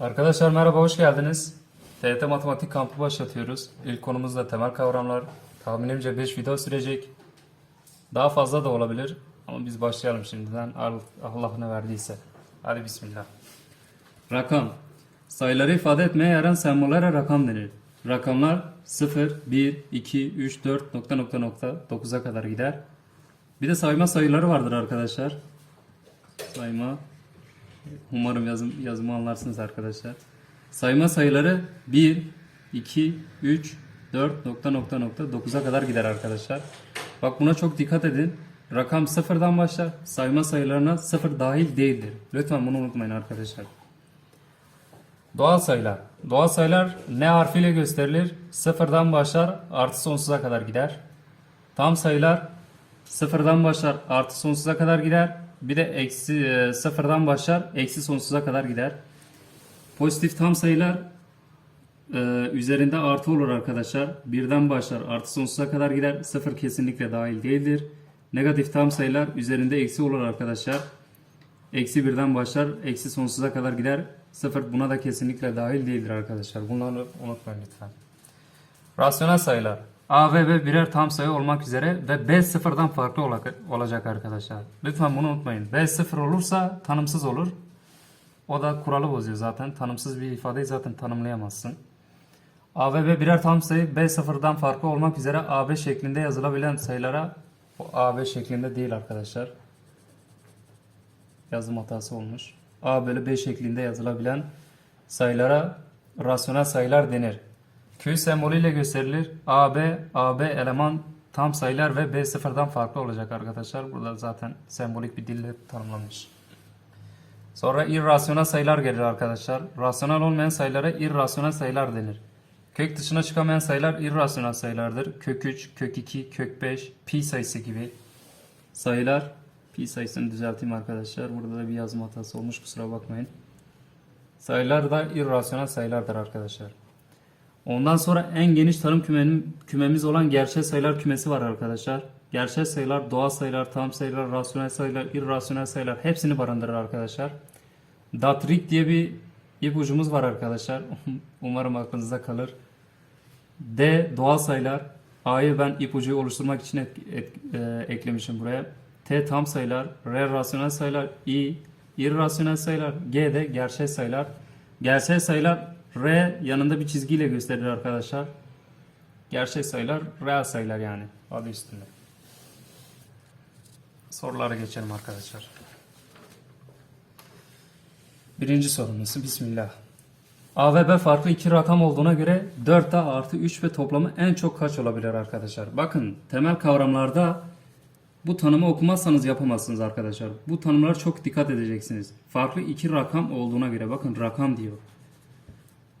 Arkadaşlar merhaba, hoş geldiniz. TYT Matematik kampı başlatıyoruz. İlk konumuz da temel kavramlar. Tahminimce 5 video sürecek. Daha fazla da olabilir. Ama biz başlayalım şimdiden. Al- Allah ne verdiyse. Hadi bismillah. Rakam. Sayıları ifade etmeye yarayan sembollere rakam denir. Rakamlar 0, 1, 2, 3, 4, nokta nokta nokta 9'a kadar gider. Bir de sayma sayıları vardır arkadaşlar. Sayma Umarım yazım, yazımı anlarsınız arkadaşlar. Sayma sayıları 1, 2, 3, 4 nokta nokta nokta 9'a kadar gider arkadaşlar. Bak buna çok dikkat edin. Rakam sıfırdan başlar. Sayma sayılarına sıfır dahil değildir. Lütfen bunu unutmayın arkadaşlar. Doğal sayılar. Doğal sayılar ne harfiyle gösterilir? Sıfırdan başlar artı sonsuza kadar gider. Tam sayılar sıfırdan başlar artı sonsuza kadar gider. Bir de eksi e, sıfırdan başlar eksi sonsuza kadar gider. Pozitif tam sayılar e, üzerinde artı olur arkadaşlar. Birden başlar artı sonsuza kadar gider. Sıfır kesinlikle dahil değildir. Negatif tam sayılar üzerinde eksi olur arkadaşlar. Eksi birden başlar, eksi sonsuza kadar gider. Sıfır buna da kesinlikle dahil değildir arkadaşlar. Bunları unutmayın lütfen. Rasyonel sayılar. A ve B birer tam sayı olmak üzere ve B sıfırdan farklı ola- olacak arkadaşlar. Lütfen bunu unutmayın. B sıfır olursa tanımsız olur. O da kuralı bozuyor zaten. Tanımsız bir ifadeyi zaten tanımlayamazsın. A ve B birer tam sayı B sıfırdan farklı olmak üzere AB şeklinde yazılabilen sayılara o AB şeklinde değil arkadaşlar. Yazım hatası olmuş. A bölü B şeklinde yazılabilen sayılara rasyonel sayılar denir. Q sembolüyle gösterilir. AB, AB eleman tam sayılar ve B sıfırdan farklı olacak arkadaşlar. Burada zaten sembolik bir dille tanımlanmış. Sonra irrasyonel sayılar gelir arkadaşlar. Rasyonel olmayan sayılara irrasyonel sayılar denir. Kök dışına çıkamayan sayılar irrasyonel sayılardır. Kök 3, kök 2, kök 5, pi sayısı gibi sayılar. Pi sayısını düzelteyim arkadaşlar. Burada da bir yazım hatası olmuş kusura bakmayın. Sayılar da irrasyonel sayılardır arkadaşlar. Ondan sonra en geniş tanım kümenin, kümemiz olan gerçel sayılar kümesi var arkadaşlar. Gerçel sayılar, doğal sayılar, tam sayılar, rasyonel sayılar, irrasyonel sayılar hepsini barındırır arkadaşlar. Datrik diye bir ipucumuz var arkadaşlar. Umarım aklınızda kalır. D doğal sayılar. A'yı ben ipucuyu oluşturmak için et- et- e, eklemişim buraya. T tam sayılar. R rasyonel sayılar. I irrasyonel sayılar. G de gerçel sayılar. Gerçel sayılar R yanında bir çizgiyle gösterilir arkadaşlar. Gerçek sayılar reel sayılar yani. Adı üstünde. Sorulara geçelim arkadaşlar. Birinci sorumuz. Bismillah. A ve B farklı iki rakam olduğuna göre 4A artı 3 ve toplamı en çok kaç olabilir arkadaşlar? Bakın temel kavramlarda bu tanımı okumazsanız yapamazsınız arkadaşlar. Bu tanımlara çok dikkat edeceksiniz. Farklı iki rakam olduğuna göre bakın rakam diyor.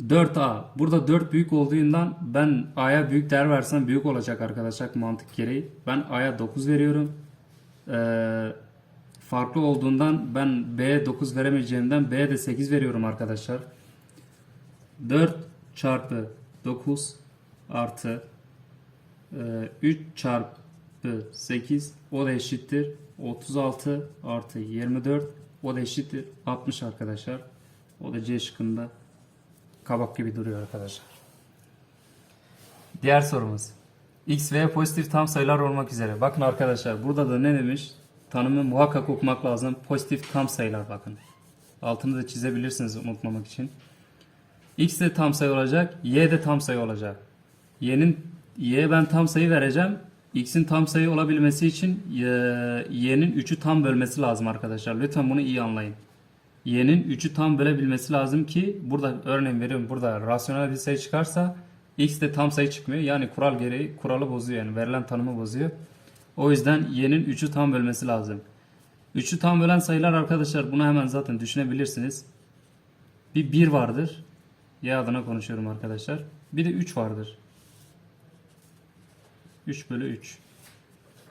4A. Burada 4 büyük olduğundan ben A'ya büyük değer versem büyük olacak arkadaşlar mantık gereği. Ben A'ya 9 veriyorum. Ee, farklı olduğundan ben B'ye 9 veremeyeceğimden B'ye de 8 veriyorum arkadaşlar. 4 çarpı 9 artı e, 3 çarpı 8 o da eşittir 36 artı 24 o da eşittir 60 arkadaşlar. O da C şıkkında kabak gibi duruyor arkadaşlar. Diğer sorumuz. X ve pozitif tam sayılar olmak üzere. Bakın arkadaşlar burada da ne demiş? Tanımı muhakkak okumak lazım. Pozitif tam sayılar bakın. Altını da çizebilirsiniz unutmamak için. X de tam sayı olacak, Y de tam sayı olacak. Y'nin Y'ye ben tam sayı vereceğim. X'in tam sayı olabilmesi için Y'nin 3'ü tam bölmesi lazım arkadaşlar. Lütfen bunu iyi anlayın. Y'nin 3'ü tam bölebilmesi lazım ki burada örneğin veriyorum burada rasyonel bir sayı çıkarsa X de tam sayı çıkmıyor. Yani kural gereği kuralı bozuyor yani verilen tanımı bozuyor. O yüzden Y'nin 3'ü tam bölmesi lazım. 3'ü tam bölen sayılar arkadaşlar bunu hemen zaten düşünebilirsiniz. Bir 1 vardır. Y adına konuşuyorum arkadaşlar. Bir de 3 vardır. 3 bölü 3.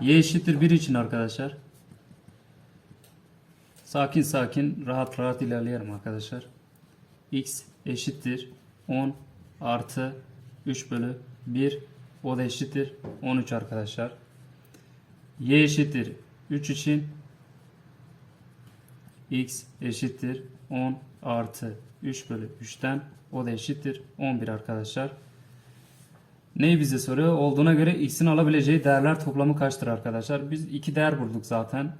Y eşittir 1 için arkadaşlar. Sakin sakin rahat rahat ilerleyelim arkadaşlar. X eşittir 10 artı 3 bölü 1 o da eşittir 13 arkadaşlar. Y eşittir 3 için X eşittir 10 artı 3 bölü 3'ten o da eşittir 11 arkadaşlar. Neyi bize soruyor? Olduğuna göre x'in alabileceği değerler toplamı kaçtır arkadaşlar? Biz iki değer bulduk zaten.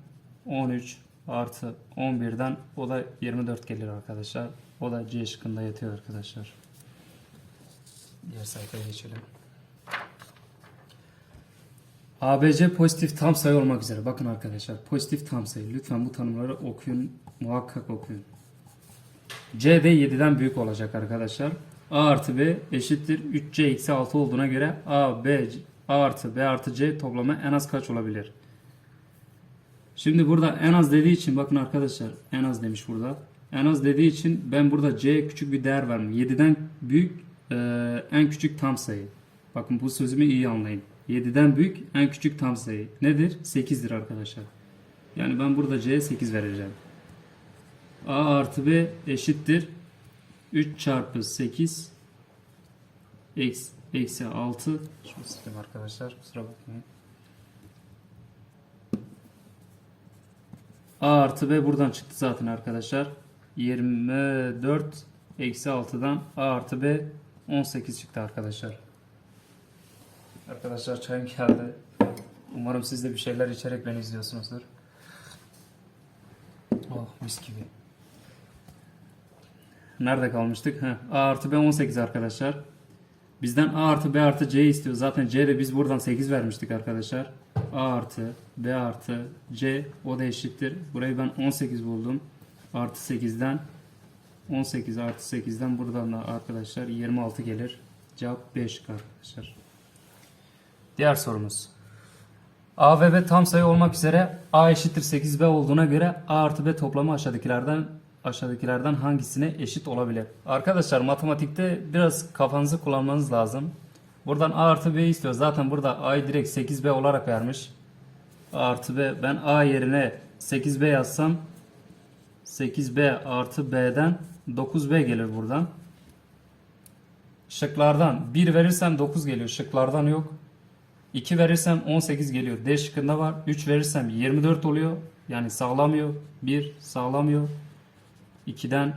13 artı 11'den o da 24 gelir arkadaşlar. O da C şıkkında yatıyor arkadaşlar. Diğer sayfaya geçelim. ABC pozitif tam sayı olmak üzere. Bakın arkadaşlar pozitif tam sayı. Lütfen bu tanımları okuyun. Muhakkak okuyun. C de 7'den büyük olacak arkadaşlar. A artı B eşittir 3C eksi 6 olduğuna göre A, B, A artı B artı C toplamı en az kaç olabilir? Şimdi burada en az dediği için bakın arkadaşlar en az demiş burada. En az dediği için ben burada C küçük bir değer verdim. 7'den büyük e, en küçük tam sayı. Bakın bu sözümü iyi anlayın. 7'den büyük en küçük tam sayı. Nedir? 8'dir arkadaşlar. Yani ben burada C'ye 8 vereceğim. A artı B eşittir 3 çarpı 8 eksi, eksi 6 Şunu arkadaşlar kusura bakmayın. A artı B buradan çıktı zaten arkadaşlar. 24 eksi 6'dan A artı B 18 çıktı arkadaşlar. Arkadaşlar çayım geldi. Umarım siz de bir şeyler içerek beni izliyorsunuzdur. Oh mis gibi. Nerede kalmıştık? Heh, A artı B 18 arkadaşlar. Bizden A artı B artı C istiyor. Zaten C de biz buradan 8 vermiştik arkadaşlar. A artı B artı C o da eşittir. Burayı ben 18 buldum. Artı 8'den 18 artı 8'den buradan da arkadaşlar 26 gelir. Cevap 5 arkadaşlar. Diğer sorumuz. A ve B tam sayı olmak üzere A eşittir 8B olduğuna göre A artı B toplamı aşağıdakilerden aşağıdakilerden hangisine eşit olabilir? Arkadaşlar matematikte biraz kafanızı kullanmanız lazım. Buradan A artı B istiyor. Zaten burada A'yı direkt 8B olarak vermiş. A artı B. Ben A yerine 8B yazsam 8B artı B'den 9B gelir buradan. Şıklardan 1 verirsem 9 geliyor. Şıklardan yok. 2 verirsem 18 geliyor. D şıkkında var. 3 verirsem 24 oluyor. Yani sağlamıyor. 1 sağlamıyor. 2'den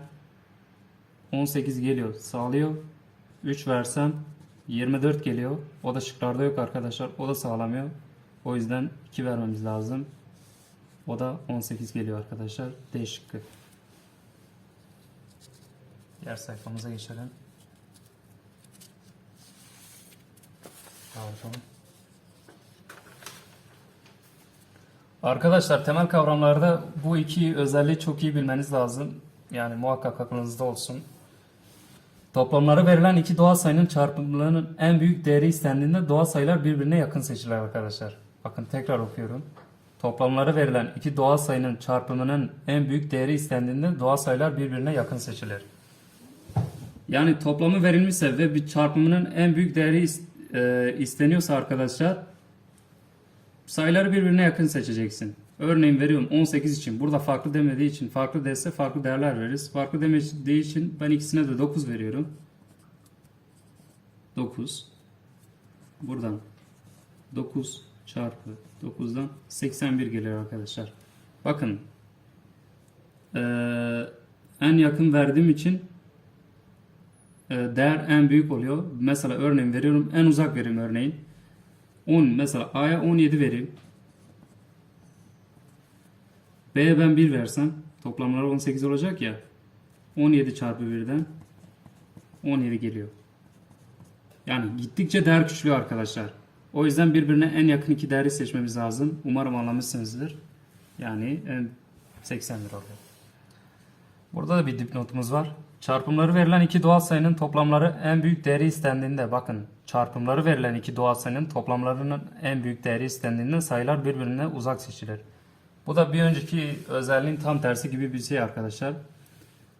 18 geliyor. Sağlıyor. 3 versem 24 geliyor. O da şıklarda yok arkadaşlar. O da sağlamıyor. O yüzden 2 vermemiz lazım. O da 18 geliyor arkadaşlar. D şıkkı. Diğer sayfamıza geçelim. Pardon. Arkadaşlar temel kavramlarda bu iki özelliği çok iyi bilmeniz lazım. Yani muhakkak aklınızda olsun. Toplamları verilen iki doğal sayının çarpımlarının en büyük değeri istendiğinde doğal sayılar birbirine yakın seçilir arkadaşlar. Bakın tekrar okuyorum. Toplamları verilen iki doğal sayının çarpımının en büyük değeri istendiğinde doğal sayılar birbirine yakın seçilir. Yani toplamı verilmişse ve bir çarpımının en büyük değeri e, isteniyorsa arkadaşlar sayıları birbirine yakın seçeceksin. Örneğin veriyorum 18 için. Burada farklı demediği için farklı dese farklı değerler veririz. Farklı demediği için ben ikisine de 9 veriyorum. 9. Buradan 9 çarpı 9'dan 81 geliyor arkadaşlar. Bakın eee, en yakın verdiğim için e, değer en büyük oluyor. Mesela örneğin veriyorum en uzak vereyim örneğin. 10 mesela A'ya 17 vereyim. B'ye ben 1 versem toplamları 18 olacak ya. 17 çarpı 1'den 17 geliyor. Yani gittikçe değer küçülüyor arkadaşlar. O yüzden birbirine en yakın iki değeri seçmemiz lazım. Umarım anlamışsınızdır. Yani en 81 oluyor. Burada da bir dipnotumuz var. Çarpımları verilen iki doğal sayının toplamları en büyük değeri istendiğinde bakın çarpımları verilen iki doğal sayının toplamlarının en büyük değeri istendiğinde sayılar birbirine uzak seçilir. Bu da bir önceki özelliğin tam tersi gibi bir şey arkadaşlar.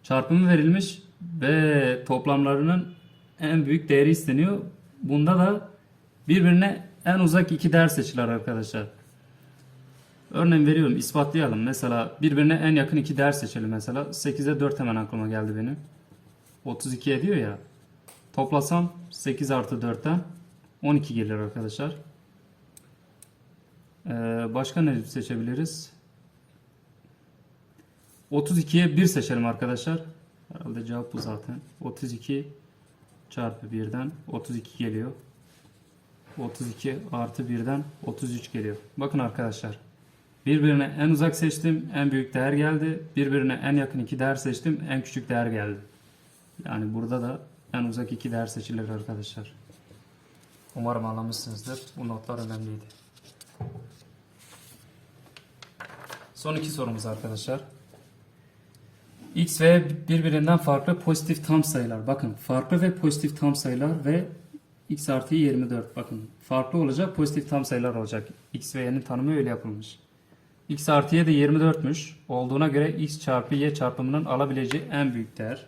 Çarpımı verilmiş ve toplamlarının en büyük değeri isteniyor. Bunda da birbirine en uzak iki değer seçilir arkadaşlar. Örneğin veriyorum ispatlayalım. Mesela birbirine en yakın iki değer seçelim mesela. 8'e 4 hemen aklıma geldi benim. 32 ediyor ya. Toplasam 8 artı 4'ten 12 gelir arkadaşlar. Ee, başka ne seçebiliriz? 32'ye 1 seçelim arkadaşlar. Herhalde cevap bu zaten. 32 çarpı 1'den 32 geliyor. 32 artı 1'den 33 geliyor. Bakın arkadaşlar. Birbirine en uzak seçtim. En büyük değer geldi. Birbirine en yakın iki değer seçtim. En küçük değer geldi. Yani burada da en uzak iki değer seçilir arkadaşlar. Umarım anlamışsınızdır. Bu notlar önemliydi. Son iki sorumuz arkadaşlar. X ve birbirinden farklı pozitif tam sayılar. Bakın farklı ve pozitif tam sayılar ve x artı 24. Bakın farklı olacak pozitif tam sayılar olacak. X ve y'nin tanımı öyle yapılmış. x artı y de 24'müş. Olduğuna göre x çarpı y çarpımının alabileceği en büyük değer.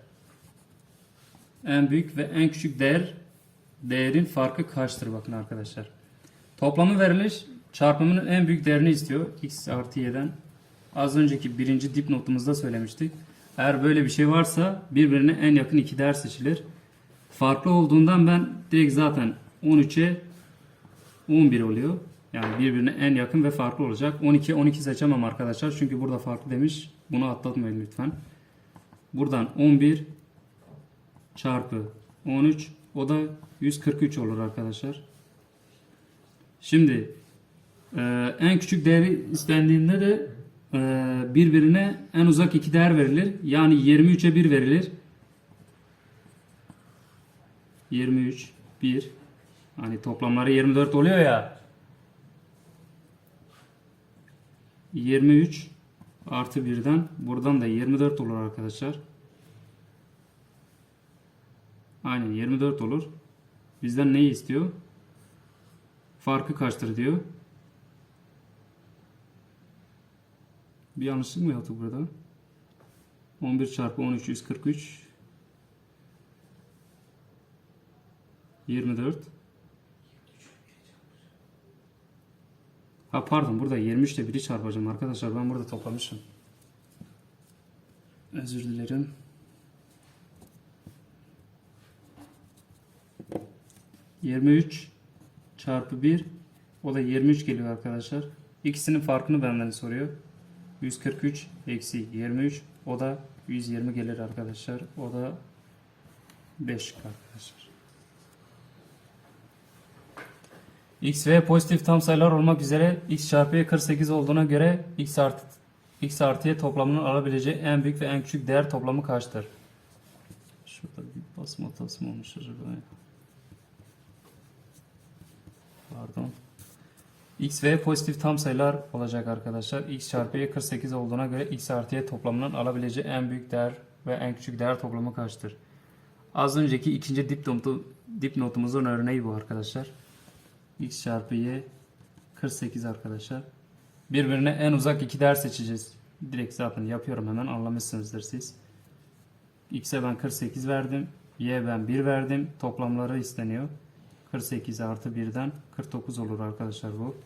En büyük ve en küçük değer değerin farkı kaçtır bakın arkadaşlar. Toplamı verilir. Çarpımının en büyük değerini istiyor. x artı y'den. Az önceki birinci dipnotumuzda söylemiştik. Eğer böyle bir şey varsa birbirine en yakın iki değer seçilir. Farklı olduğundan ben direkt zaten 13'e 11 oluyor. Yani birbirine en yakın ve farklı olacak. 12 12 seçemem arkadaşlar. Çünkü burada farklı demiş. Bunu atlatmayın lütfen. Buradan 11 çarpı 13 o da 143 olur arkadaşlar. Şimdi e, en küçük değeri istendiğinde de birbirine en uzak iki değer verilir. Yani 23'e 1 verilir. 23 1 hani toplamları 24 oluyor ya. 23 artı 1'den buradan da 24 olur arkadaşlar. Aynen 24 olur. Bizden neyi istiyor? Farkı kaçtır diyor. Bir yanlışlık mı yaptık burada? 11 çarpı 13 143 24 Ha pardon burada 23 ile 1'i çarpacağım arkadaşlar ben burada toplamışım. Özür dilerim. ...23 çarpı 1... ...o da 23 geliyor arkadaşlar. İkisinin farkını benden soruyor. 143 eksi 23 o da 120 gelir arkadaşlar. O da 5 arkadaşlar. X ve pozitif tam sayılar olmak üzere x çarpı y 48 olduğuna göre x artı x artı y toplamının alabileceği en büyük ve en küçük değer toplamı kaçtır? Şurada bir basma hatası mı olmuş acaba? Pardon. X ve pozitif tam sayılar olacak arkadaşlar. X çarpı y 48 olduğuna göre x artı y toplamının alabileceği en büyük değer ve en küçük değer toplamı kaçtır? Az önceki ikinci dipnotu, dipnotumuzun örneği bu arkadaşlar. X çarpı y 48 arkadaşlar. Birbirine en uzak iki değer seçeceğiz. Direkt zaten yapıyorum hemen anlamışsınızdır siz. X'e ben 48 verdim. Y ben 1 verdim. Toplamları isteniyor. 48 artı 1'den 49 olur arkadaşlar bu.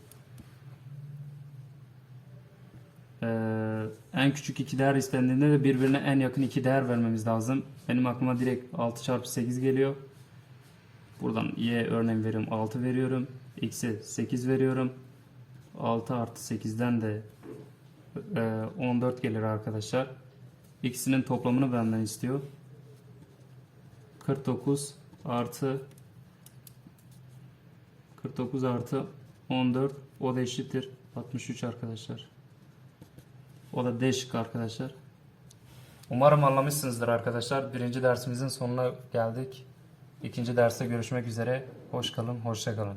Ee, en küçük iki değer istendiğinde de birbirine en yakın iki değer vermemiz lazım. Benim aklıma direkt 6 çarpı 8 geliyor. Buradan y örneğin veriyorum 6 veriyorum. X'e 8 veriyorum. 6 artı 8'den de e, 14 gelir arkadaşlar. İkisinin toplamını benden istiyor. 49 artı 49 artı 14 o da eşittir 63 arkadaşlar. O da D şıkkı arkadaşlar. Umarım anlamışsınızdır arkadaşlar. Birinci dersimizin sonuna geldik. İkinci derste görüşmek üzere. Hoş kalın, hoşça kalın.